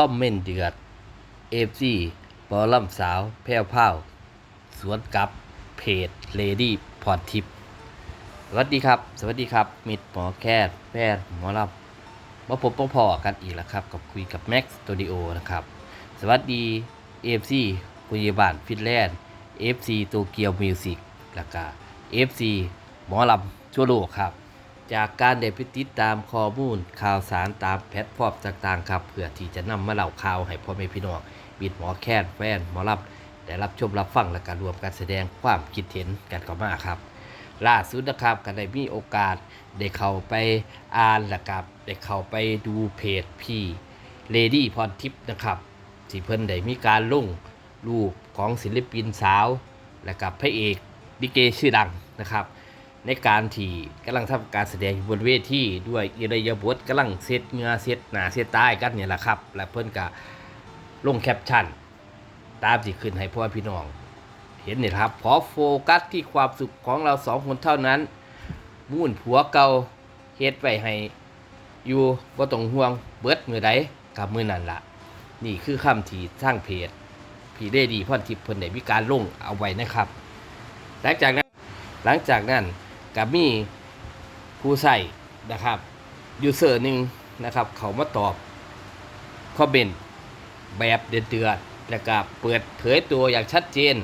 คอมเมนต์เดือดเอฟซีบอลลัมสาวแพ้วพราวสวนกับเพจเลดี้พรทิพย์สวัสดีครับ สวัสดีครับ มิดหมอแคทแพทย์หมอลำมาพบพ่อพอกันอีกแล้วครับ กับคุยกับแม็กซ์ตูดิโอนะครับ สวัสดีเอฟซีพยาบาลฟินแลนด์เอฟซีโตเกียวมิวสิกแล้วก็เอฟซีหมอลำชั่วโลกครับ จากการได้ไปติดตามข้อมูลข่าวสารตามแพลตฟอร์มต่างๆครับเพื่อที่จะนำมาเล่าข่าวให้พ่อแม่พี่น้องบิดหมอแค้นแฟนหมอรับได้รับชมรับฟังและการรวมการแสดงความคิดเห็นกันเข้ามาครับ ล่าสุดนะครับก็ได้มีโอกาสได้เข้าไปอ่านและกับได้เข้าไปดูเพจพี่เลดี้พรทิพย์นะครับที่เพิ่นได้มีการลงรูปของศิลปินสาว และกับพระเอกดิเกชื่อดังนะครับ ในการที่กำลังทำการแสดงอยู่บนเวทีด้วยอิริยาบถกำลังเซตเงือเซตหน้าเซตใต้กันเนี่ยแหละครับ และเพิ่นก็ลงแคปชั่น ตามที่ขึ้นให้พ่อพี่น้อง เห็นเนี่ยครับขอโฟกัสที่ความสุขของเราสองคนเท่านั้นมุ่นผัวเก่าเฮ็ดไว้ให้อยู่บ่ต้องห่วงเบิดมือใดกับมือนั่นละนี่คือคำที่สร้างเพจพี่ได้ดีพ่อนทิพย์เพิ่นได้มีการลงเอาไว้นะครับ หลังจากนั้นหลังจากนั้น กับมีผู้ใส่นะครับยูเซอร์หนึ่งนะครับ เขามาตอบคอมเมนต์แบบเดือดๆแล้วก็เปิดเผยตัวอย่างชัดเจน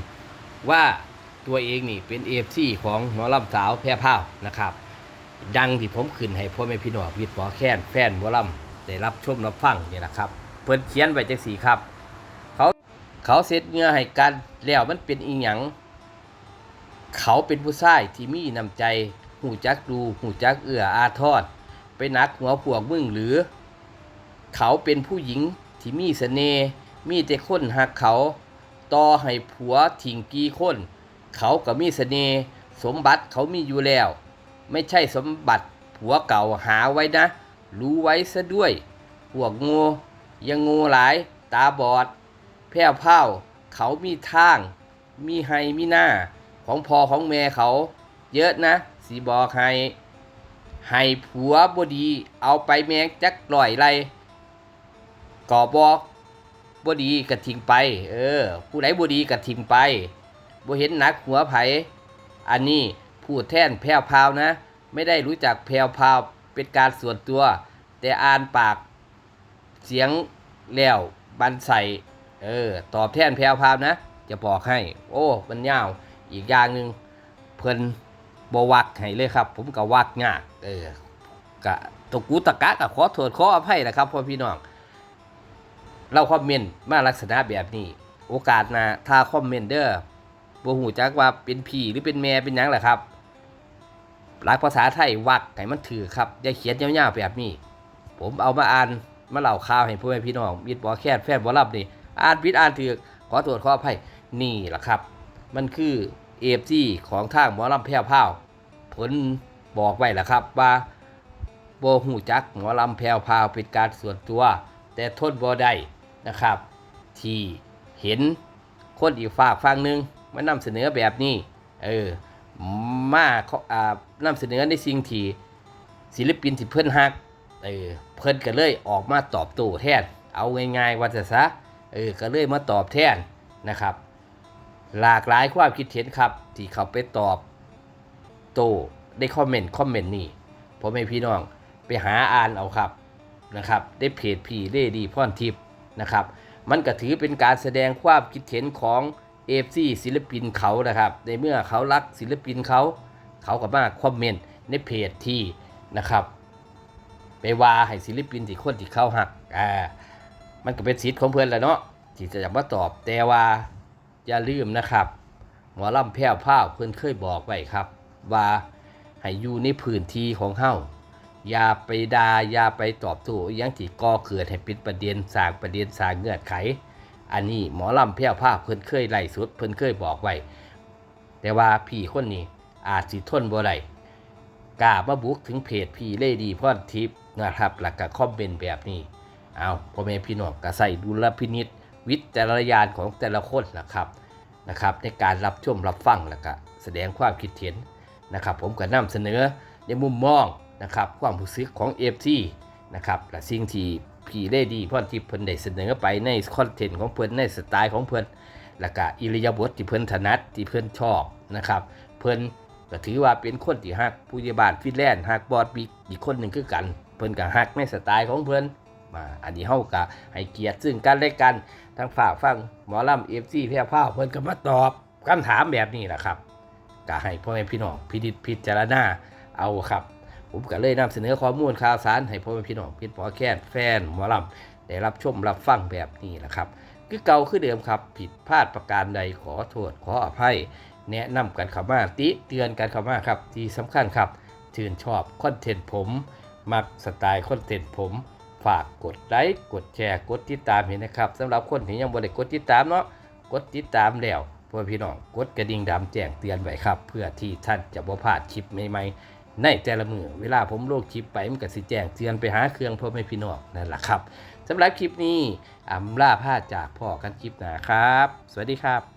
ว่าตัวเองนี่เป็นเอฟซีของหมอลำสาวแพร่พ้าวนะครับ ดังที่ผมขึ้นให้พ่อแม่พี่น้องวิทย์หมอแค้นแฟนหมอลำได้รับชมรับฟังนี่แหละครับเพิ่นเขียนไว้จังสีครับ เขาเขาเซ็ตเงื่อให้กันแล้วมันเป็นอีหยัง เขาเป็นผู้ชายที่มีน้ำใจ หูจักดู หูจักเอื้ออาทรไปนักหัวพวกมึงหรือ เขาเป็นผู้หญิงที่มีเสน่ห์มีแต่คนหักเขา ต่อให้ผัวทิ้งกี่คน เขาก็มีเสน่ห์สมบัติเขามีอยู่แล้ว ไม่ใช่สมบัติผัวเก่าหาไว้นะ รู้ไว้ซะด้วย พวกง่ยังง่หลาย ตาบอด แพ้วเผาเขามีทาง มีให้มีหน้า ของพ่อของแม่เขา เยอะนะสีบอกให้ให้ผัวบดี เอาไปแมงจักลอยไรก่อบอกบดีกระทิ้งไป เออ ผู้ใดบดีกระทิ้งไปบ่เห็นนักหัวไผ อันนี้พูดแท่นแพรวพาวนะ ไม่ได้รู้จักแพรวพาวเป็นการส่วนตัว แต่อ่านปากเสียงแล้วบันใส่เออ ตอบแท่นแพรวพาวนะ จะบอกให้ โอ้มันยาว อีกอย่างหนึ่งเพิ่นบวักให้เลยครับ ผมก็วักยากเออกะตะกูตะกะกะขอโทษขออภัยนะครับพ่อพี่น้อง เราคอมเมนต์มาลักษณะแบบนี้ โอกาสนะถ้าคอมเมนเด้อบ่หูจักว่าเป็นพี่หรือเป็นแม่เป็นยังแหละครับหลักภาษาไทยวักให้มันถือครับอย่าเขียนยาวๆแบบนี้ ผมเอามาอ่านมาเล่าข่าวให้พ่อแม่พี่น้องมิดบอแค่แฟนบอลับนี่อ่านผิดอ่านถือขอโทษขออภัยนี่แหละครับ มันคือ เอฟซีของทางหมอลำแพ้วพาวผลบอกไว้แหละครับว่าโบหูจักหมอลำแพ้วพราวเป็นการส่วนตัว แต่ทนบ่ได้นะครับ ที่เห็นคนอีกฝากฟังหนึ่งมานำเสนอแบบนี้ เออมาเขาอ่านำเสนอในสิ่งที่ศิลปินที่เพิ่อนฮักเออเพิ่อนก็เลยออกมาตอบโต้แทน เอาง่ายๆว่าจะซะเออก็เลยมาตอบแทนนะครับ หลากหลายความคิดเห็นครับ ที่เขาไปตอบโต้ได้คอมเมนต์คอมเมนต์นี่พ่อแม่พี่น้องไปหาอ่านเอาครับนะครับได้เพจพี่เล่ดีพ่อนทิพย์นะครับมันก็ถือเป็นการแสดงความคิดเห็นของเอฟซีศิลปินเขานะครับ ในเมื่อเขารักศิลปินเขา เขาก็มาคอมเมนต์ในเพจที่นะครับไปว่าให้ศิลปินที่คนที่เขาหักอ่ามันก็เป็นสิทธิ์ของเพื่อนแหละเนาะที่จะมาตอบแต่ว่า อย่าลืมนะครับ หมอลำแพ้วพ้าวเพิ่นเคยบอกไว้ครับ ว่าให้อยู่ในพื้นที่ของเฮาอย่าไปดา่าอย่าไปตอบโต้อยังที่ก่อเกิดให้ป็นประเด็นสร้างประเด็นสร้างเงื่อนไข อันนี้หมอลำแพ้วพ้าวเพิ่นเคยไล่สุด เพิ่นเคยบอกไว้แต่ว่าพี่คนนี้อาจสิทนบ่ได้กล้ามาบุกถึงเพจพี่เลดีพรทิพย์นะครับแล้วก็คอมเมนต์แบบนี้ เอาพ่อแม่พี่น้องก็ใส่ดุลพินิษ วิจารณญาณของแต่ละคนนะครับนะครับในการรับชมรับฟังแล้วก็แสดงความคิดเห็นนะครับ ผมก็นำเสนอในมุมมองนะครับความรู้สึกของเอฟซีนะครับและสิ่งที่พี่ได้ดีพรที่เพิ่นได้เสนอไปในคอนเทนต์ของเพิ่นในสไตล์ของเพิ่นแล้วก็อิริยาบถที่เพิ่นถนัดที่เพิ่นชอบนะครับเพิ่นก็ถือว่าเป็นคนที่ฮักผู้ใหญ่บ้านฟินแลนด์ฮักบอดบิ๊กอีกคนหนึ่งคือกัน เพิ่นก็ฮักในสไตล์ของเพิ่น มาอันนี้เฮาก็ให้เกียรติซึ่งกันและกันทางฝากฟังหมอลำ FC แพร่พ้าวเพิ่นก็มาตอบคำถามแบบนี้แหละครับก็ให้พ่อแม่พี่น้องพินิจพิจารณาเอาครับ ผมก็เลยนำเสนอข้อมูลข่าวสารให้พ่อแม่พี่น้องพี่ปอแค้นแฟนหมอลำได้รับชมรับฟังแบบนี้แหละครับคือเก่าคือเดิมครับ ผิดพลาดประการใดขอโทษขออภัย แนะนำกันเข้ามาติเตือนกันเข้ามาครับ ที่สำคัญครับชื่นชอบคอนเทนต์ผม มักสไตล์คอนเทนต์ผม ฝากกดไลค์กดแชร์กดติดตามเห็นนะครับสำหรับคนที่ยังบ่ได้กดติดตามเนาะกดติดตามแล้วเพื่อพี่น้องกดกระดิ่งดำแจ้งเตือนไว้ครับ เพื่อที่ท่านจะบ่พลาดคลิปใหม่ๆในแต่ละมือเวลาผมโลกคลิปไปมันก็สิแจ้งเตือนไปหาเครื่องพ่อแม่พี่น้องนั่นแหละครับสำหรับคลิปนี้อำลาพาจากพ่อกันคลิปหน้าครับ สวัสดีครับ